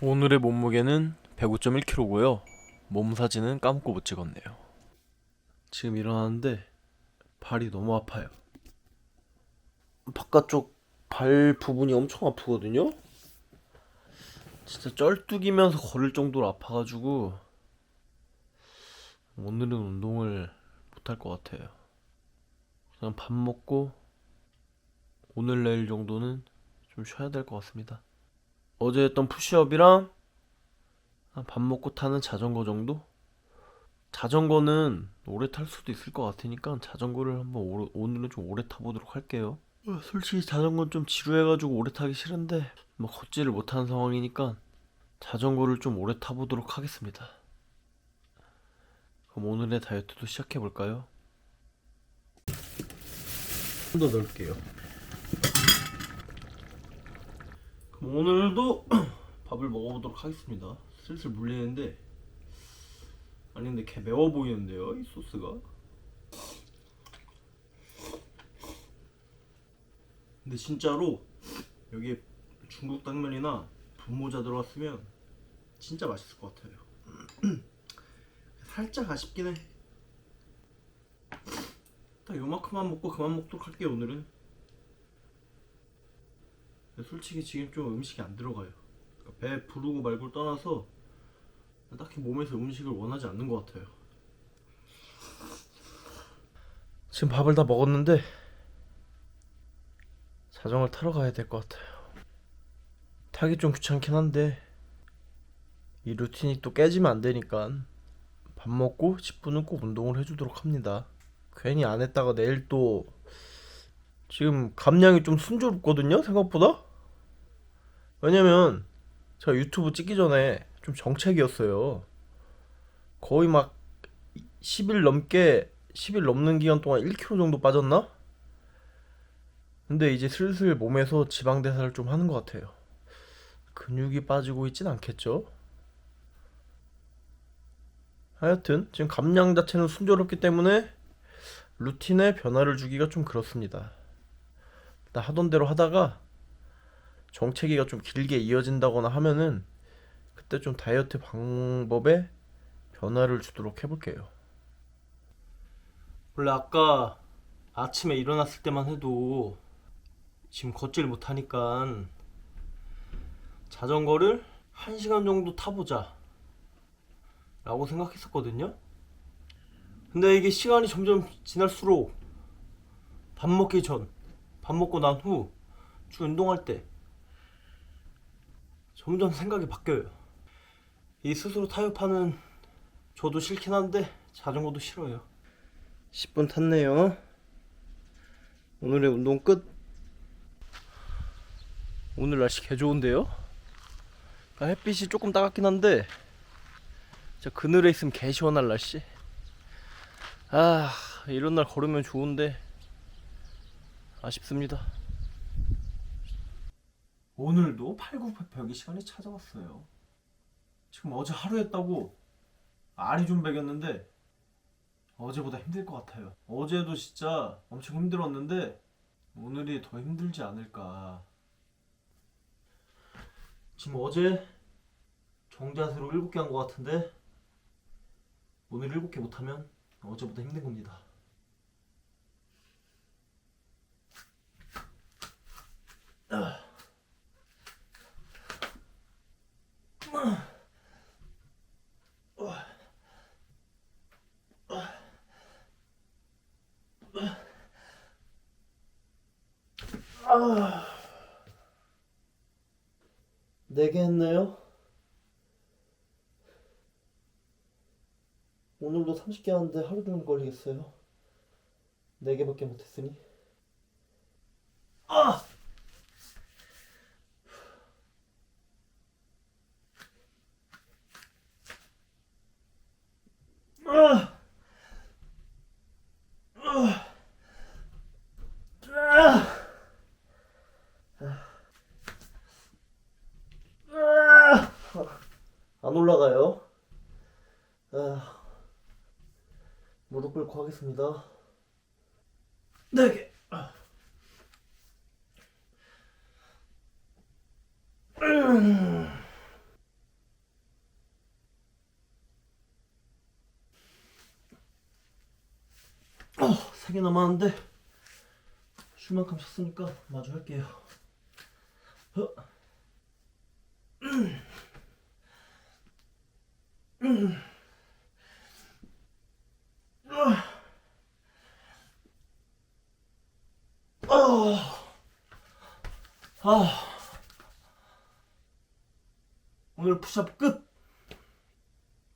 오늘의 몸무게는 105.1kg고요. 몸 사진은 까먹고 못 찍었네요. 지금 일어났는데 발이 너무 아파요. 바깥쪽 발 부분이 엄청 아프거든요. 진짜 쩔뚝이면서 걸을 정도로 아파가지고 오늘은 운동을 못할 것 같아요. 그냥 밥 먹고 오늘 내일 정도는 좀 쉬어야 될 것 같습니다. 어제 했던 푸시업이랑 한밥 먹고 타는 자전거 정도? 자전거는 오래 탈 수도 있을 것 같으니까 자전거를 한번 오래- 오늘은 좀 오래 타보도록 할게요. 어, 솔직히 자전거는 좀 지루해가지고 오래 타기 싫은데 뭐 걷지를 못하는 상황이니까 자전거를 좀 오래 타보도록 하겠습니다. 그럼 오늘의 다이어트도 시작해볼까요? 좀더 넣을게요. 그럼 오늘도 밥을 먹어보도록 하겠습니다. 슬슬 물리는데. 아니 근데 개 매워 보이는데요 이 소스가? 근데 진짜로 여기에 중국 당면이나 분모자 들어갔으면 진짜 맛있을 것 같아요. 살짝 아쉽긴 해 딱 요만큼만 먹고 그만 먹도록 할게요 오늘은 솔직히 지금 좀 음식이 안 들어가요 그러니까 배 부르고 말고 떠나서 딱히 몸에서 음식을 원하지 않는 것 같아요. 지금 밥을 다 먹었는데 자전거를 타러 가야 될 것 같아요. 타기 좀 귀찮긴 한데 이 루틴이 또 깨지면 안 되니까 밥 먹고 10분은 꼭 운동을 해주도록 합니다. 괜히 안 했다가 내일 또 지금 감량이 좀 순조롭거든요 생각보다. 왜냐면 제가 유튜브 찍기 전에 좀 정책이었어요. 거의 막 10일 넘게 10일 넘는 기간 동안 1kg 정도 빠졌나? 근데 이제 슬슬 몸에서 지방 대사를 좀 하는 것 같아요. 근육이 빠지고 있진 않겠죠? 하여튼 지금 감량 자체는 순조롭기 때문에 루틴에 변화를 주기가 좀 그렇습니다. 나 하던 대로 하다가 정체기가 좀 길게 이어진다거나 하면은 그때 좀 다이어트 방법에 변화를 주도록 해볼게요. 원래 아까 아침에 일어났을 때만 해도 지금 걷지를 못하니까 자전거를 1시간 정도 타보자 라고 생각했었거든요. 근데 이게 시간이 점점 지날수록 밥 먹기 전, 밥 먹고 난 후, 주 운동할 때 점점 생각이 바뀌어요. 이 스스로 타협하는 저도 싫긴 한데 자전거도 싫어요. 10분 탔네요. 오늘의 운동 끝. 오늘 날씨 개 좋은데요? 아, 햇빛이 조금 따갑긴 한데 진짜 그늘에 있으면 개 시원할 날씨. 아 이런 날 걸으면 좋은데 아쉽습니다. 오늘도 팔굽혀펴기 시간이 찾아왔어요. 지금 어제 하루 했다고 알이 좀 배겼는데 어제보다 힘들 것 같아요. 어제도 진짜 엄청 힘들었는데 오늘이 더 힘들지 않을까. 지금 어제 정자세로 7개 한 것 같은데 오늘 7개 못하면 어제보다 힘든 겁니다. 네개 했나요? 오늘도 30개 하는데 하루 종일 걸리겠어요. 네 개밖에 못했으니. 아! 아! 안 올라가요. 아, 무릎 꿇고 하겠습니다. 네 개. 어, 세개 남았는데 쉴만큼 쉬었으니까 마주 할게요. 어. 아. 오늘 푸시업 끝.